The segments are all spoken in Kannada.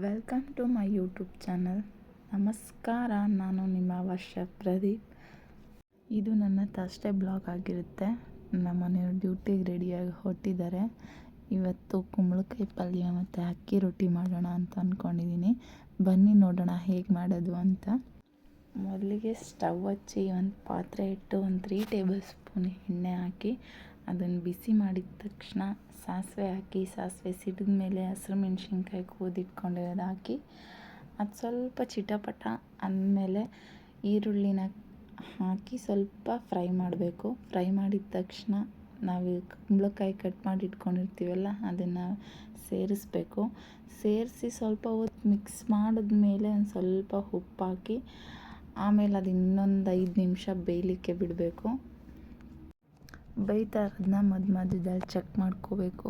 Welcome to my YouTube channel ನಮಸ್ಕಾರ, ನಾನು ನಿಮ್ಮ ವರ್ಷ ಪ್ರದೀಪ್. ಇದು ನನ್ನ ತಷ್ಟೇ ಬ್ಲಾಗ್ ಆಗಿರುತ್ತೆ. ನಮ್ಮ ಮನೆಯವ್ರು ಡ್ಯೂಟಿಗೆ ರೆಡಿಯಾಗಿ ಹೊಟ್ಟಿದ್ದಾರೆ ಇವತ್ತು ಕುಂಬಳಕಾಯಿ ಪಲ್ಯ ಮತ್ತು ಅಕ್ಕಿ ರೊಟ್ಟಿ ಮಾಡೋಣ ಅಂತ ಅಂದ್ಕೊಂಡಿದ್ದೀನಿ ಬನ್ನಿ ನೋಡೋಣ ಹೇಗೆ ಮಾಡೋದು ಅಂತ. ಮೊದಲಿಗೆ ಸ್ಟವ್ ಹಚ್ಚಿ ಒಂದು ಪಾತ್ರೆ ಇಟ್ಟು ಒಂದು ತ್ರೀ ಟೇಬಲ್ ಸ್ಪೂನ್ ಎಣ್ಣೆ ಹಾಕಿ ಅದನ್ನು ಬಿಸಿ ಮಾಡಿದ ತಕ್ಷಣ ಸಾಸಿವೆ ಹಾಕಿ, ಸಾಸಿವೆ ಸಿಡಿದ ಮೇಲೆ ಹಸಿರು ಮೆಣಸಿನ್ಕಾಯಿ ಕೂದಿಟ್ಕೊಂಡಿರೋದು ಹಾಕಿ ಅದು ಸ್ವಲ್ಪ ಚಿಟಪಟ ಅಂದಮೇಲೆ ಈರುಳ್ಳಿನ ಹಾಕಿ ಸ್ವಲ್ಪ ಫ್ರೈ ಮಾಡಬೇಕು. ಫ್ರೈ ಮಾಡಿದ ತಕ್ಷಣ ನಾವು ಕುಂಬಳಕಾಯಿ ಕಟ್ ಮಾಡಿ ಇಟ್ಕೊಂಡಿರ್ತೀವಲ್ಲ, ಅದನ್ನು ಸೇರಿಸ್ಬೇಕು. ಸೇರಿಸಿ ಸ್ವಲ್ಪ ಹೊತ್ತು ಮಿಕ್ಸ್ ಮಾಡಿದ್ಮೇಲೆ ಒಂದು ಸ್ವಲ್ಪ ಉಪ್ಪು ಹಾಕಿ ಆಮೇಲೆ ಅದು ಇನ್ನೊಂದು ಐದು ನಿಮಿಷ ಬೇಯಲಿಕ್ಕೆ ಬಿಡಬೇಕು. ಬೇಯ್ತಾ ಇರೋದನ್ನ ಮಧ್ಯ ಮಧ್ಯದಲ್ಲಿ ಚೆಕ್ ಮಾಡ್ಕೋಬೇಕು.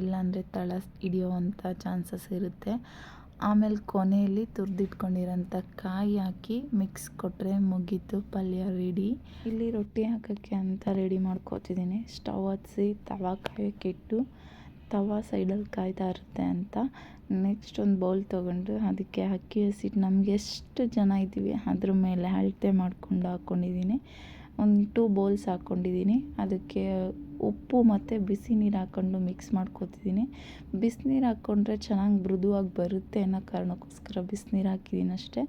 ಇಲ್ಲಾಂದರೆ ತಳ ಹಿಡಿಯೋವಂಥ ಚಾನ್ಸಸ್ ಇರುತ್ತೆ. ಆಮೇಲೆ ಕೊನೆಯಲ್ಲಿ ತುರಿದಿಟ್ಕೊಂಡಿರೋಂಥ ಕಾಯಿ ಹಾಕಿ ಮಿಕ್ಸ್ ಕೊಟ್ಟರೆ ಮುಗೀತು, ಪಲ್ಯ ರೆಡಿ ಇಲ್ಲಿ ರೊಟ್ಟಿ ಹಾಕೋಕ್ಕೆ ಅಂತ ರೆಡಿ ಮಾಡ್ಕೋತಿದ್ದೀನಿ. ಸ್ಟವ್ ಹಚ್ಚಿ ತವಾ ಕಾಯೋಕ್ಕಿಟ್ಟು ತವಾ ಸೈಡಲ್ಲಿ ಕಾಯ್ತಾ ಇರುತ್ತೆ ಅಂತ. ನೆಕ್ಸ್ಟ್ ಒಂದು ಬೌಲ್ ತೊಗೊಂಡು ಅದಕ್ಕೆ ಅಕ್ಕಿ ಹಸಿಟ್ಟು ನಮಗೆ ಎಷ್ಟು ಜನ ಇದ್ದೀವಿ ಅದ್ರ ಮೇಲೆ ಅಳತೆ ಮಾಡ್ಕೊಂಡು ಹಾಕ್ಕೊಂಡಿದ್ದೀನಿ ಒಂದು ಟೂ ಬೌಲ್ಸ್ ಹಾಕ್ಕೊಂಡಿದ್ದೀನಿ. ಅದಕ್ಕೆ ಉಪ್ಪು ಮತ್ತು ಬಿಸಿ ನೀರು ಹಾಕ್ಕೊಂಡು ಮಿಕ್ಸ್ ಮಾಡ್ಕೊತಿದ್ದೀನಿ. ಬಿಸಿನೀರು ಹಾಕ್ಕೊಂಡ್ರೆ ಚೆನ್ನಾಗಿ ಮೃದುವಾಗಿ ಬರುತ್ತೆ ಅನ್ನೋ ಕಾರಣಕ್ಕೋಸ್ಕರ ಬಿಸಿನೀರು ಹಾಕಿದ್ದೀನಿ ಅಷ್ಟೇ.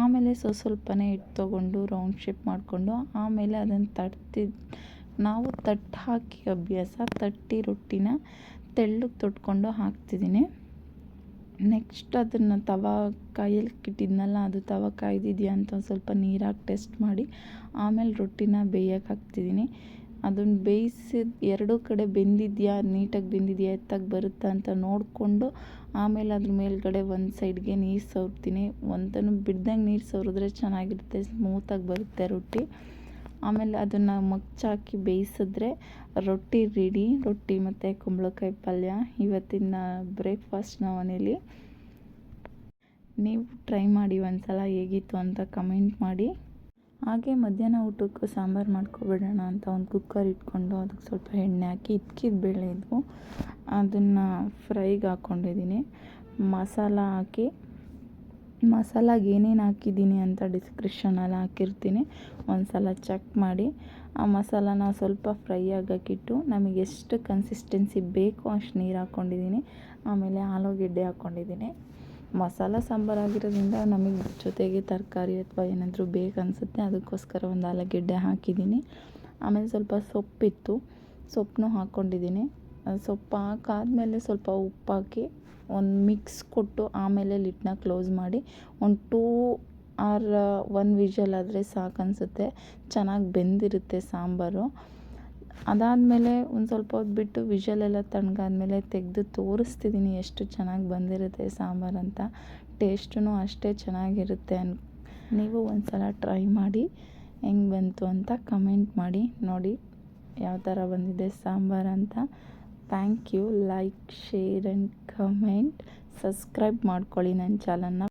ಆಮೇಲೆ ಸ್ವಸ್ವಲ್ಪನೇ ಹಿಟ್ಟು ತೊಗೊಂಡು ರೌಂಡ್ ಶೇಪ್ ಮಾಡಿಕೊಂಡು ಆಮೇಲೆ ಅದನ್ನು ತಟ್ಟಿ, ನಾವು ತಟ್ಟು ಹಾಕಿ ಅಭ್ಯಾಸ, ತಟ್ಟಿ ರೊಟ್ಟಿನ ತೆಳ್ಳಗೆ ತೊಟ್ಕೊಂಡು ಹಾಕ್ತಿದ್ದೀನಿ. ನೆಕ್ಸ್ಟ್ ಅದನ್ನು ತವಾ ಕಾಯಲ್ಲಿ ಇಟ್ಟಿದ್ನಲ್ಲ, ಅದು ತವಾ ಕಾಯ್ದಿದೆಯಾ ಅಂತ ಒಂದು ಸ್ವಲ್ಪ ನೀರಾಗಿ ಟೆಸ್ಟ್ ಮಾಡಿ. ಆಮೇಲೆ ರೊಟ್ಟಿನ ಬೇಯಕ್ಕೆ ಹಾಕ್ತಿದ್ದೀನಿ ಅದನ್ನು ಬೇಯಿಸಿದ ಎರಡೂ ಕಡೆ ಬೆಂದಿದೆಯಾ, ನೀಟಾಗಿ ಬೆಂದಿದೆಯಾ, ಎತ್ತಾಗಿ ಬರುತ್ತಾ ಅಂತ ನೋಡಿಕೊಂಡು ಆಮೇಲೆ ಅದ್ರ ಮೇಲ್ಗಡೆ ಒಂದು ಸೈಡ್ಗೆ ನೀರು ಸವರ್ತೀನಿ. ಒಂದನ್ನು ಬಿಡ್ದಂಗೆ ನೀರು ಸವರಿದ್ರೆ ಚೆನ್ನಾಗಿರುತ್ತೆ, ಸ್ಮೂತಾಗಿ ಬರುತ್ತೆ ರೊಟ್ಟಿ. ಆಮೇಲೆ ಅದನ್ನು ಮಗ್ಚಾಕಿ ಬೇಯಿಸಿದ್ರೆ ರೊಟ್ಟಿ ರೆಡಿ ರೊಟ್ಟಿ ಮತ್ತು ಕುಂಬಳಕಾಯಿ ಪಲ್ಯ. ಇವತ್ತಿನ ಬ್ರೇಕ್ಫಾಸ್ಟ್ ನಾವು ಮನೇಲಿ ನೀವು ಟ್ರೈ ಮಾಡಿ ಒಂದು ಸಲ ಹೇಗಿತ್ತು ಅಂತ ಕಮೆಂಟ್ ಮಾಡಿ. ಹಾಗೆ ಮಧ್ಯಾಹ್ನ ಊಟಕ್ಕೆ ಸಾಂಬಾರು ಮಾಡ್ಕೊಬಿಡೋಣ ಅಂತ ಒಂದು ಕುಕ್ಕರ್ ಇಟ್ಕೊಂಡು ಅದಕ್ಕೆ ಸ್ವಲ್ಪ ಎಣ್ಣೆ ಹಾಕಿ ಇದ್ಕಿದ ಬೇಳೆ ಇದ್ವು ಅದನ್ನು ಫ್ರೈಗೆ ಹಾಕ್ಕೊಂಡಿದ್ದೀನಿ ಮಸಾಲ ಹಾಕಿ ಮಸಾಲಾಗೆ ಏನೇನು ಹಾಕಿದ್ದೀನಿ ಅಂತ ಡಿಸ್ಕ್ರಿಪ್ಷನಲ್ಲಿ ಹಾಕಿರ್ತೀನಿ. ಒಂದು ಸಲ ಚೆಕ್ ಮಾಡಿ. ಆ ಮಸಾಲಾನ ಸ್ವಲ್ಪ ಫ್ರೈ ಆಗೋಕ್ಕಿಟ್ಟು ನಮಗೆ ಎಷ್ಟು ಕನ್ಸಿಸ್ಟೆನ್ಸಿ ಬೇಕೋ ಅಷ್ಟು ನೀರು ಹಾಕ್ಕೊಂಡಿದ್ದೀನಿ ಆಮೇಲೆ ಆಲೂಗೆಡ್ಡೆ ಹಾಕ್ಕೊಂಡಿದ್ದೀನಿ ಮಸಾಲ ಸಾಂಬಾರು ಆಗಿರೋದ್ರಿಂದ ನಮಗೆ ಜೊತೆಗೆ ತರಕಾರಿ ಅಥವಾ ಏನಾದರೂ ಬೇಕನ್ಸುತ್ತೆ ಅದಕ್ಕೋಸ್ಕರ ಒಂದು ಆಲೂಗೆಡ್ಡೆ ಹಾಕಿದ್ದೀನಿ. ಆಮೇಲೆ ಸ್ವಲ್ಪ ಸೊಪ್ಪಿತ್ತು. ಸೊಪ್ಪನ್ನೂ ಹಾಕ್ಕೊಂಡಿದ್ದೀನಿ ಸೊಪ್ಪು ಹಾಕಾದ್ಮೇಲೆ ಸ್ವಲ್ಪ ಉಪ್ಪು ಹಾಕಿ ಒಂದು ಮಿಕ್ಸ್ ಕೊಟ್ಟು ಆಮೇಲೆ ಲಿಡ್ನ ಕ್ಲೋಸ್ ಮಾಡಿ ಒಂದು ಟೂ ಆರ್ ಒನ್ ವಿಷಲ್ ಆದರೆ ಸಾಕು ಅನಿಸುತ್ತೆ. ಚೆನ್ನಾಗಿ ಬೆಂದಿರುತ್ತೆ ಸಾಂಬಾರು. ಅದಾದಮೇಲೆ ಒಂದು ಸ್ವಲ್ಪ ಹೊತ್ತು ಬಿಟ್ಟು ವಿಷಲೆಲ್ಲ ತಣ್ಗಾದ್ಮೇಲೆ ತೆಗೆದು ತೋರಿಸ್ತಿದ್ದೀನಿ ಎಷ್ಟು ಚೆನ್ನಾಗಿ ಬಂದಿರುತ್ತೆ ಸಾಂಬಾರು ಅಂತ. ಟೇಸ್ಟೂ ಅಷ್ಟೇ ಚೆನ್ನಾಗಿರುತ್ತೆ ಅನ್, ನೀವು ಒಂದು ಸಲ ಟ್ರೈ ಮಾಡಿ ಹೆಂಗೆ ಬಂತು ಅಂತ ಕಮೆಂಟ್ ಮಾಡಿ. ನೋಡಿ, ಯಾವ ಥರ ಬಂದಿದೆ ಸಾಂಬಾರು ಅಂತ. Thank you like share and comment subscribe ಮಾಡ್ಕೊಳ್ಳಿ ನನ್ನ ಚಾನಲ್ನ